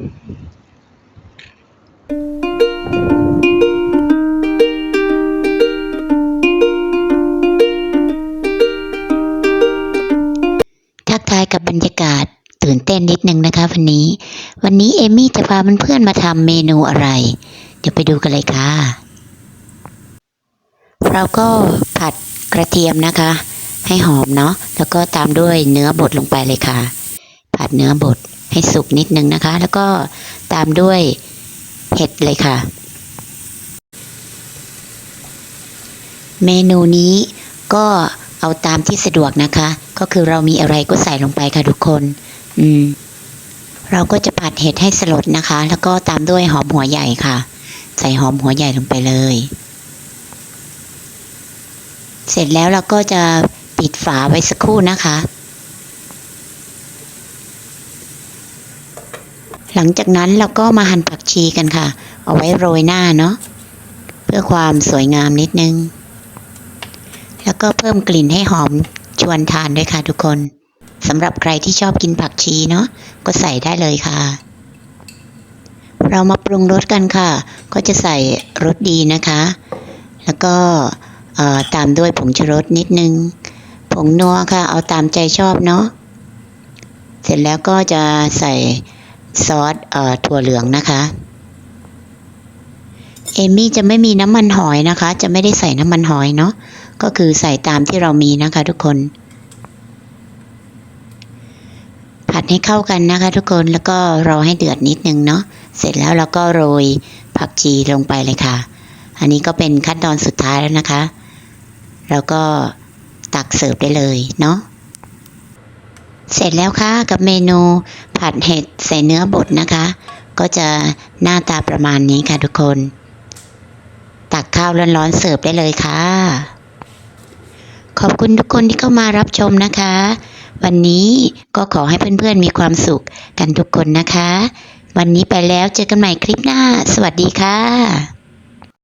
ทักทายกับบรรยากาศตื่นเต้นนิดนึงนะคะวันนี้ วันนี้เอมี่จะพาเพื่อนมาทำเมนูอะไร เดี๋ยวไปดูกันเลยค่ะ เราก็ผัดกระเทียมนะคะ ให้หอมเนาะแล้วก็ตามด้วยเนื้อบดลงไปเลยค่ะ ผัดเนื้อบด ให้สุกนิดนึงนะคะ แล้วก็ตามด้วยเห็ดเลยค่ะ เมนูนี้ก็เอาตามที่สะดวกนะคะ ก็คือเรามีอะไรก็ใส่ลงไปค่ะทุกคน อืม เราก็จะผัดเห็ดให้สลดนะคะ แล้วก็ตามด้วยหอมหัวใหญ่ค่ะ ใส่หอมหัวใหญ่ลงไปเลย เสร็จแล้วเราก็จะปิดฝาไว้สักครู่นะคะ หลังจากนั้นเราก็มาหั่นผักชีกันค่ะ เอาไว้โรยหน้าเนาะเพื่อความสวยงามนิดนึง แล้วก็เพิ่มกลิ่นให้หอมชวนทานด้วยค่ะทุกคนสำหรับใครที่ชอบกินผักชีเนาะก็ใส่ได้เลยค่ะ เรามาปรุงรสกันค่ะ ก็จะใส่รสดีนะคะ แล้วก็ตามด้วยผงชูรสนิดนึง ผงนัวค่ะ เอาตามใจชอบเนาะเสร็จแล้วก็จะใส่ ซอสเอ่อถั่วเหลืองนะคะ เอมี่จะไม่มีน้ำมันหอยนะคะ จะไม่ได้ใส่น้ำมันหอยเนาะก็คือใส่ตามที่เรามีนะคะทุกคน ผัดให้เข้ากันนะคะ ทุกคนแล้วก็รอให้เดือดนิดนึงเนาะเสร็จแล้วเราก็โรยผักชีลงไปเลยค่ะ อันนี้ก็เป็นขั้นตอนสุดท้ายแล้วนะคะแล้วก็ตักเสิร์ฟได้เลยเนาะ เสร็จแล้วค่ะกับเมนูผัดเห็ดใส่เนื้อบดนะคะ ก็จะหน้าตาประมาณนี้ค่ะทุกคน ตักข้าวร้อนๆเสิร์ฟได้เลยค่ะ ขอบคุณทุกคนที่เข้ามารับชมนะคะ วันนี้ก็ขอให้เพื่อนๆมีความสุขกันทุกคนนะคะ วันนี้ไปแล้วเจอกันใหม่คลิปหน้า สวัสดีค่ะ